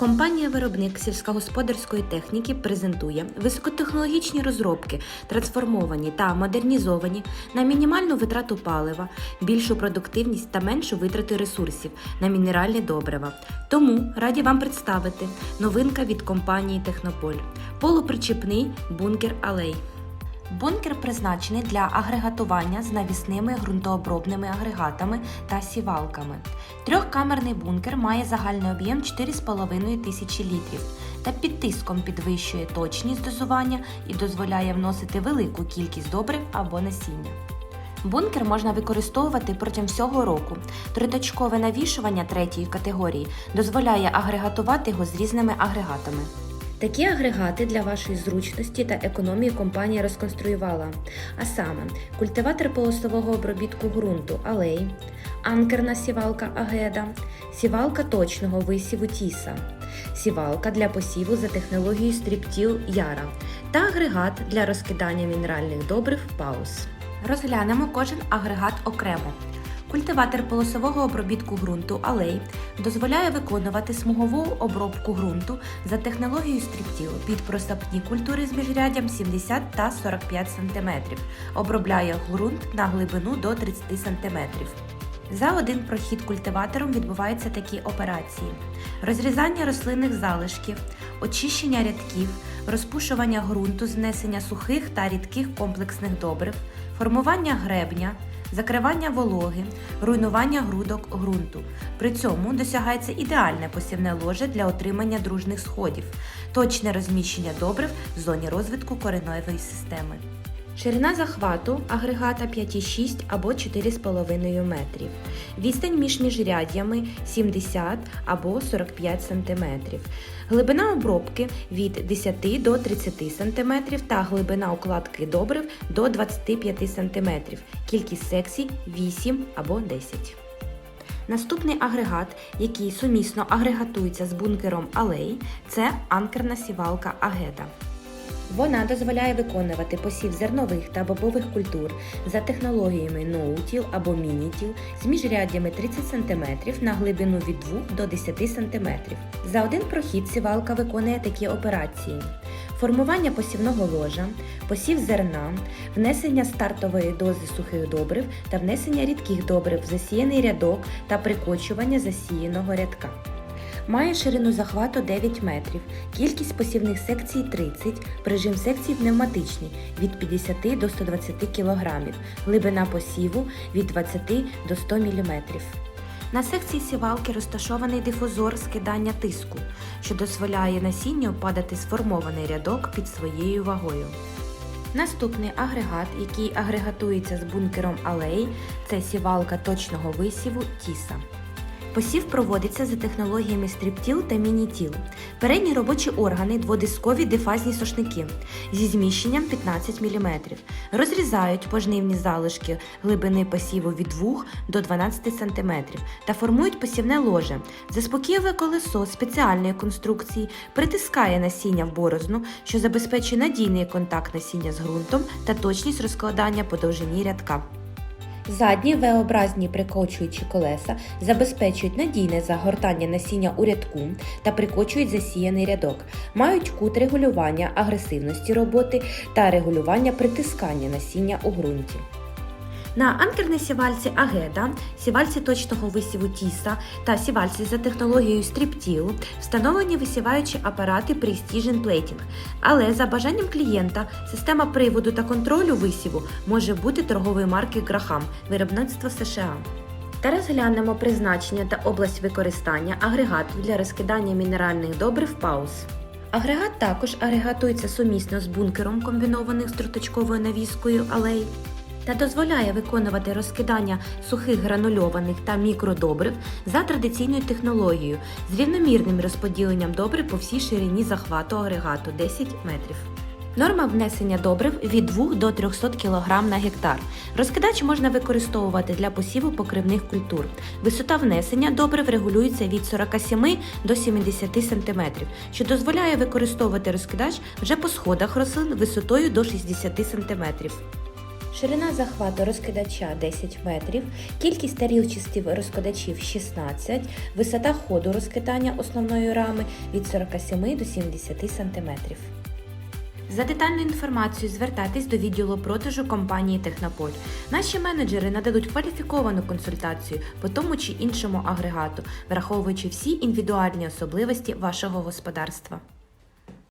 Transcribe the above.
Компанія-виробник сільськогосподарської техніки презентує високотехнологічні розробки, трансформовані та модернізовані на мінімальну витрату палива, більшу продуктивність та меншу витрату ресурсів на мінеральні добрива. Тому раді вам представити новинка від компанії Технополь полупричіпний бункер Алей. Бункер призначений для агрегатування з навісними ґрунтообробними агрегатами та сівалками. Трьохкамерний бункер має загальний об'єм 4,5 тисячі літрів та під тиском підвищує точність дозування і дозволяє вносити велику кількість добрив або насіння. Бункер можна використовувати протягом всього року. Триточкове навішування третьої категорії дозволяє агрегатувати його з різними агрегатами. Такі агрегати для вашої зручності та економії компанія розконструювала, а саме культиватор полосового обробітку ґрунту Алей, анкерна сівалка Агеда, сівалка точного висіву Тіса, сівалка для посіву за технологією стріптіл Яра та агрегат для розкидання мінеральних добрив Паус. Розглянемо кожен агрегат окремо. Культиватор полосового обробітку ґрунту Алей дозволяє виконувати смугову обробку ґрунту за технологією стріптіл під просапні культури з міжряддям 70 та 45 см. Обробляє ґрунт на глибину до 30 см. За один прохід культиватором відбуваються такі операції: розрізання рослинних залишків, очищення рядків, розпушування ґрунту, знесення сухих та рідких комплексних добрив, формування гребня, закривання вологи, руйнування грудок ґрунту. При цьому досягається ідеальне посівне ложе для отримання дружних сходів, точне розміщення добрив в зоні розвитку коренової системи. Ширина захвату агрегата 5,6 або 4,5 метрів. Відстань між міжряддями 70 або 45 см. Глибина обробки від 10 до 30 см та глибина укладки добрив до 25 см. Кількість секцій 8 або 10. Наступний агрегат, який сумісно агрегатується з бункером Алей, це анкерна сівалка Агеда. Вона дозволяє виконувати посів зернових та бобових культур за технологіями ноутіл або мінітіл з міжряддями 30 см на глибину від 2 до 10 см. За один прохід сівалка виконує такі операції: формування посівного ложа, посів зерна, внесення стартової дози сухих добрив та внесення рідких добрив в засіяний рядок та прикочування засіяного рядка. Має ширину захвату 9 метрів, кількість посівних секцій 30, прижим секцій пневматичний від 50 до 120 кг, глибина посіву від 20 до 100 мм. На секції сівалки розташований дифузор скидання тиску, що дозволяє насінню падати сформований рядок під своєю вагою. Наступний агрегат, який агрегатується з бункером Алей, це сівалка точного висіву Тіса. Посів проводиться за технологіями стріптіл та мінітіл. Передні робочі органи дводискові дифазні сошники зі зміщенням 15 мм. Розрізають пожнивні залишки глибини посіву від 2 до 12 см та формують посівне ложе. Заспокійливе колесо спеціальної конструкції притискає насіння в борозну, що забезпечує надійний контакт насіння з ґрунтом та точність розкладання по довжині рядка. Задні V-образні прикочуючі колеса забезпечують надійне загортання насіння у рядку та прикочують засіяний рядок, мають кут регулювання агресивності роботи та регулювання притискання насіння у ґрунті. На анкерній сівальці Агеда, сівальці точного висіву Тіса та сівальці за технологією стріптіл встановлені висіваючі апарати Precision Plating. Але за бажанням клієнта система приводу та контролю висіву може бути торгової марки Graham виробництва США. Та розглянемо призначення та область використання агрегату для розкидання мінеральних добрив пауз. Агрегат також агрегатується сумісно з бункером, комбінованих з троточковою навіскою алей, та дозволяє виконувати розкидання сухих гранульованих та мікродобрив за традиційною технологією з рівномірним розподіленням добрив по всій ширині захвату агрегату 10 метрів. Норма внесення добрив від 2 до 300 кг на гектар. Розкидач можна використовувати для посіву покривних культур. Висота внесення добрив регулюється від 47 до 70 см, що дозволяє використовувати розкидач вже по сходах рослин висотою до 60 см. Ширина захвату розкидача 10 метрів, кількість тарілчастів розкидачів 16, висота ходу розкидання основної рами від 47 до 70 см. За детальну інформацію звертайтесь до відділу продажу компанії Технополь. Наші менеджери нададуть кваліфіковану консультацію по тому чи іншому агрегату, враховуючи всі індивідуальні особливості вашого господарства.